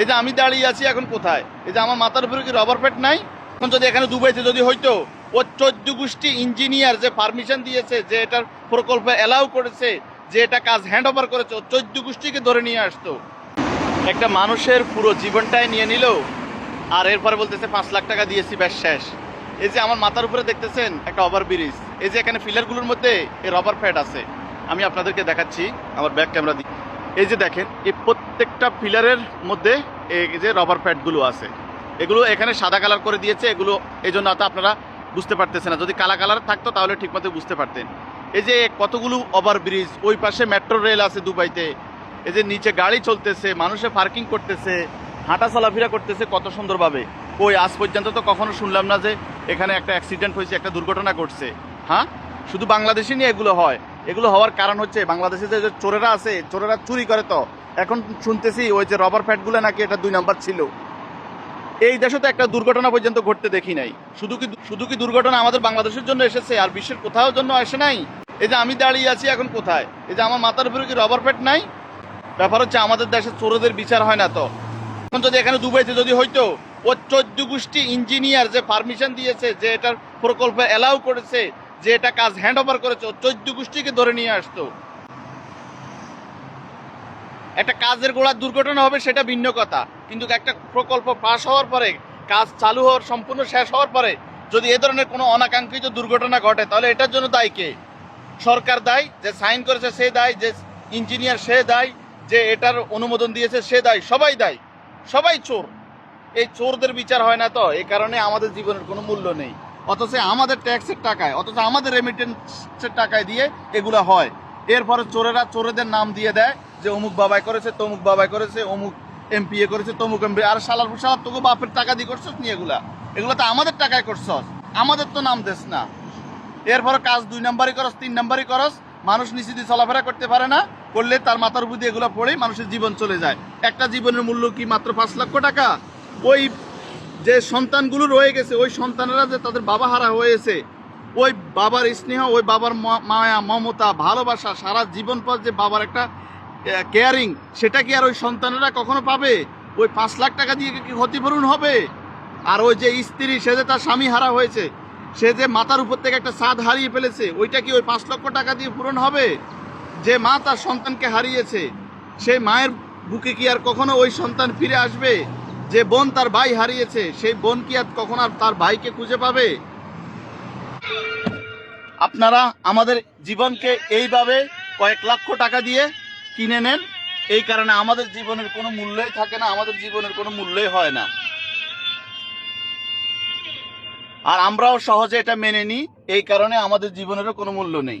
এই যে আমি দাঁড়িয়ে আছি এখন কোথায়? এই যে আমার মাথার উপরে কি রবার প্যাট নাই? এখন যদি এখানে দুবাইতে যদি হইতো ও চোদ্দ গোষ্ঠী ইঞ্জিনিয়ার যে পারমিশন দিয়েছে, যে এটার প্রকল্প অ্যালাউ করেছে, যে এটা কাজ হ্যান্ড ওভার করেছে, ও চোদ্দ গোষ্ঠীকে ধরে নিয়ে আসতো। একটা মানুষের পুরো জীবনটাই নিয়ে নিল, আর এরপরে বলতেছে পাঁচ লাখ টাকা দিয়েছি, ব্যাস শেষ। এই যে আমার মাথার উপরে দেখতেছেন একটা ওভার ব্রিজ এই যে এখানে ফিলারগুলোর মধ্যে এই রবার প্যাড আছে। আমি আপনাদেরকে দেখাচ্ছি, আমার ব্যাক ক্যামেরা দিই এই যে দেখেন, এই প্রত্যেকটা পিলারের মধ্যে এই যে রবার প্যাডগুলো আছে। এগুলো এখানে সাদা কালার করে দিয়েছে, এগুলো এই জন্য আপনারা বুঝতে পারতেছেন না। যদি কালা কালার থাকতো তাহলে ঠিকমতো বুঝতে পারতেন। এই যে কতগুলো ওভার ব্রিজ ওই পাশে মেট্রো রেল আছে দুবাইতে। এই যে নিচে গাড়ি চলতেছে, মানুষে পার্কিং করতেছে হাঁটা চলাফেরা করতেছে, কত সুন্দরভাবে। ওই আজ পর্যন্ত তো কখনো শুনলাম না যে এখানে একটা অ্যাক্সিডেন্ট হয়েছে, একটা দুর্ঘটনা ঘটছে। হ্যাঁ? শুধু বাংলাদেশে নিয়ে এগুলো হয়। এগুলো হওয়ার কারণ হচ্ছে বাংলাদেশে যে চোরেরা আছে, চোরেরা চুরি করে তো। এখন শুনতেছি ওই যে রবার প্যাডগুলো নাকি এটা দুই নাম্বার ছিল। এই দেশে তো একটা দুর্ঘটনা পর্যন্ত ঘটতে দেখি নাই। শুধু কি শুধু কি দুর্ঘটনা আমাদের বাংলাদেশের জন্য এসেছে আর বিশ্বের কোথাও জন্য আসে নাই? এই যে আমি দাঁড়িয়ে আছি এখন কোথায়? এই যে আমার মাথার উপরে কি রবার প্যাড নাই? ব্যাপার হচ্ছে আমাদের দেশে চোরদের বিচার হয় না তো। এখন যদি এখানে দুবাইতে যদি হইতো, ও চোদ্দ গোষ্ঠী ইঞ্জিনিয়ার যে পারমিশন দিয়েছে, যে এটার প্রকল্প অ্যালাউ করেছে যে এটা কাজ হ্যান্ড ওভার করেছে চোদ্দ গোষ্ঠীকে ধরে নিয়ে আসতো। একটা কাজের গোড়ার দুর্ঘটনা হবে সেটা ভিন্ন কথা, কিন্তু একটা প্রকল্প পাশ হওয়ার পরে, কাজ চালু হওয়ার, সম্পূর্ণ শেষ হওয়ার পরে, যদি এ ধরনের কোনো অনাকাঙ্ক্ষিত দুর্ঘটনা ঘটে, তাহলে এটার জন্য দায়ী কে? সরকার দায়ী, যে সাইন করেছে সে দায়ী, যে ইঞ্জিনিয়ার সে দায়ী, যে এটার অনুমোদন দিয়েছে সে দায়ী, সবাই দায়ী, সবাই চোর। এই চোরদের বিচার হয় না তো এই কারণে আমাদের জীবনের কোনো মূল্য নেই। অথচ আমাদের ট্যাক্সের টাকায়, অথচ আমাদের রেমিটেন্সের টাকায় দিয়ে এগুলো হয়। এরপরে চোরেরা চোরেদের নাম দিয়ে দেয় যে, অমুক বাবাই করেছে, তমুক বাবাই করেছে, অমুক এমপি এ করেছে, তমুক এমপি আর সালার সালার তোকে বাপের টাকা দিয়ে করছস নি এগুলা? এগুলো তো আমাদের টাকায় করছস। আমাদের তো নাম দেস না। এরপরে কাজ দুই নাম্বারই করস, তিন নাম্বারই করস। মানুষ নিচে দিয়ে চলাফেরা করতে পারে না, করলে তার মাথার দিয়ে এগুলো পড়েই মানুষের জীবন চলে যায়। একটা জীবনের মূল্য কি মাত্র পাঁচ লক্ষ টাকা? ওই যে সন্তানগুলো রয়ে গেছে, ওই সন্তানেরা যে তাদের বাবা হারা হয়েছে, ওই বাবার স্নেহ, ওই বাবার মায়া, মমতা, ভালোবাসা, সারা জীবন পর যে বাবার একটা কেয়ারিং সেটা কি আর ওই সন্তানেরা কখনো পাবে? ওই পাঁচ লাখ টাকা দিয়ে কি ক্ষতিপূরণ হবে? আর ওই যে স্ত্রী, সে যে তার স্বামী হারা হয়েছে, সে যে মাতার উপর থেকে একটা স্বাদ হারিয়ে ফেলেছে, ওইটা কি ওই পাঁচ লক্ষ টাকা দিয়ে পূরণ হবে? যে মা তার সন্তানকে হারিয়েছে, সেই মায়ের বুকে কি আর কখনো ওই সন্তান ফিরে আসবে? যে বোন তার ভাই হারিয়েছে, সেই বোন কি আর কখন আর তার ভাইকে খুঁজে পাবে? আপনারা আমাদের জীবনকে এইভাবে কয়েক লক্ষ টাকা দিয়ে কিনে নেন। এই কারণে আমাদের জীবনের কোনো মূল্যই থাকে না, আমাদের জীবনের কোনো মূল্যই হয় না। আর আমরাও সহজে এটা মেনে নিই, এই কারণে আমাদের জীবনেরও কোনো মূল্য নেই।